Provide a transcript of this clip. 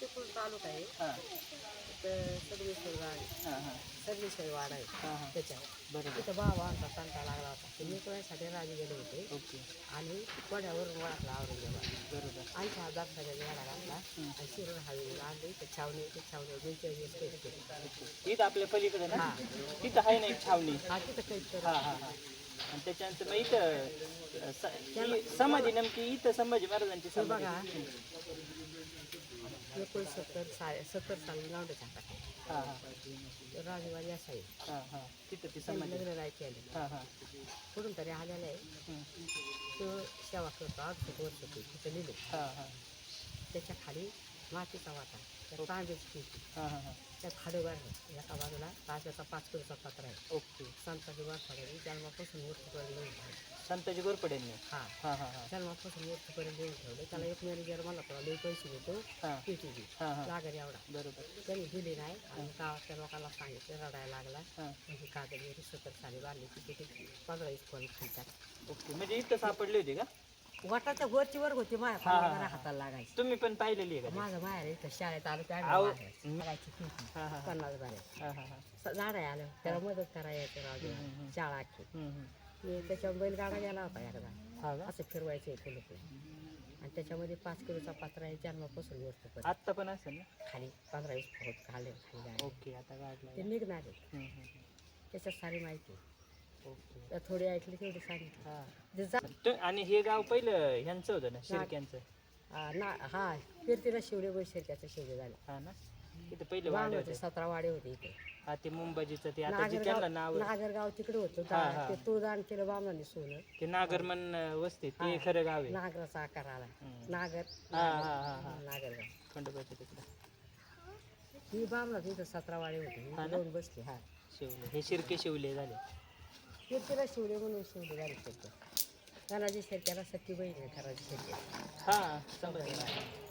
चिपळूण तालुका आहे. हां. तर सगळेश्वर गाव आहे. हां हां. सगळेश्वर वाड आहे. हां हां. त्याच्यावर. बरोबर. तिथं बाबा आमचा तंटा लागला होता. ते मिटवायसाठी राजी गेले होते. ओके. आणि कोड्यावरून ओळखला औरंगाबाद बरोबर. आमच्या दक्षाच्या झाडा घातला आणि शिरून हळवी आणली. ते छावणी ते छावणी दोनशे वीस काही केली इथं आपल्या पलीकडे ना? हां. तिथं आहे ना एक छावणी? हा तिथं तर. हां हां हां. आणि त्याच्यानंतर मग इथं अ, स- ही समाधी नेमकी इथं संभाजी महाराजांची हे समाधी बघा. एकोणीसत्तर साल सत्तर साली हातात हां हां. राजवाडी असाई हां हां. तिथं ती समाधी. लग्न नाही केले हां हां. कुठून तरी आलेला आहे. तो सेवा करतो आठ वर्ष ते तिथं लिहिले हां हां. त्याच्याखाली मातीचा वाटा. त्या तांब्याची हां हां हां. त्या खाडोबार एका बाजूला तांब्याचा पाच किलोचा पत्र आहे. ओके. संताची वाटपाडी जन्मापासून ठेवले संताजी गोरपडेंनी हा. हां हां हां. जन्मापासून मूर्तीपर्यंत लिहून ठेवले त्याला एक मॅनेजर मला लई पैसे देतो हां. हां हां. लागर एवढा. बरोबर. त्यांनी दिली नाही. आणि गावातल्या लोकांना सांगितलं रडायला लागला. हां. म्हणजे कागद सत्तर साली बांधली की तिथे पंधरा वीस कोणी खालतात ओके. म्हणजे इथं सापडली होती का? वाटाच्या वरची वर होती माझ्या हा, हा, हा. हाताला लागायची. तुम्ही पण पाहिलेली आहे का? माझं माहेर इथं शाळेत आलं आहो. लागायची. हां हां हां. पन्नास बारे. हां हां हां. झाड आलं. त्याला मदत हम्म, हम्म. शाळा हं. मी त्याच्यावर बैलगाडा गेला होता एकदा. असं फिरवायचं आहे फुलं आणि त्याच्यामध्ये पाच किलोचा पात्र आहे जन्मापासून पण आत्ता पण असेल ना? खाली पंधरा वीस फूट खाली खाली ओके आता ते निघणार आहे. त्याच्यात सारी माहिती. ओके. थोडी ऐकली तेवढी सांगितली आणि हे गाव पहिलं ह्यांचं होतं ना शिरक्यांचं? हा, ना हा फिरतीला शिवडे बैसेल त्याचं शिवडे झाले. हा ना? इथं पहिले सतरा वाडे होते इथे. हा ते मुंबाजीचं ते. आता जे त्यांना नाव नागरगाव नागरगाव तिकडे होतं हा, हा. दा- ते तुळदान केलं बामणाने सोनं. ते नागरमन वस्ती ते खरं गाव आहे. नागराचा आकार आला हम्म. नागर हा हा हा हा. नागरगाव. खंडोबाच्या तिकडं. ही बामणा तिथं सतरा वाडे होते. हा ना? दोन बसले हा. शिवले. हे शिरके शिवले झाले. फिरतीला शिवडे म्हणून शिवडे झाले त्याचे धनाजी शेरक्याला सख्खी बहीण आहे धनाजी शेरक्या हा समजलं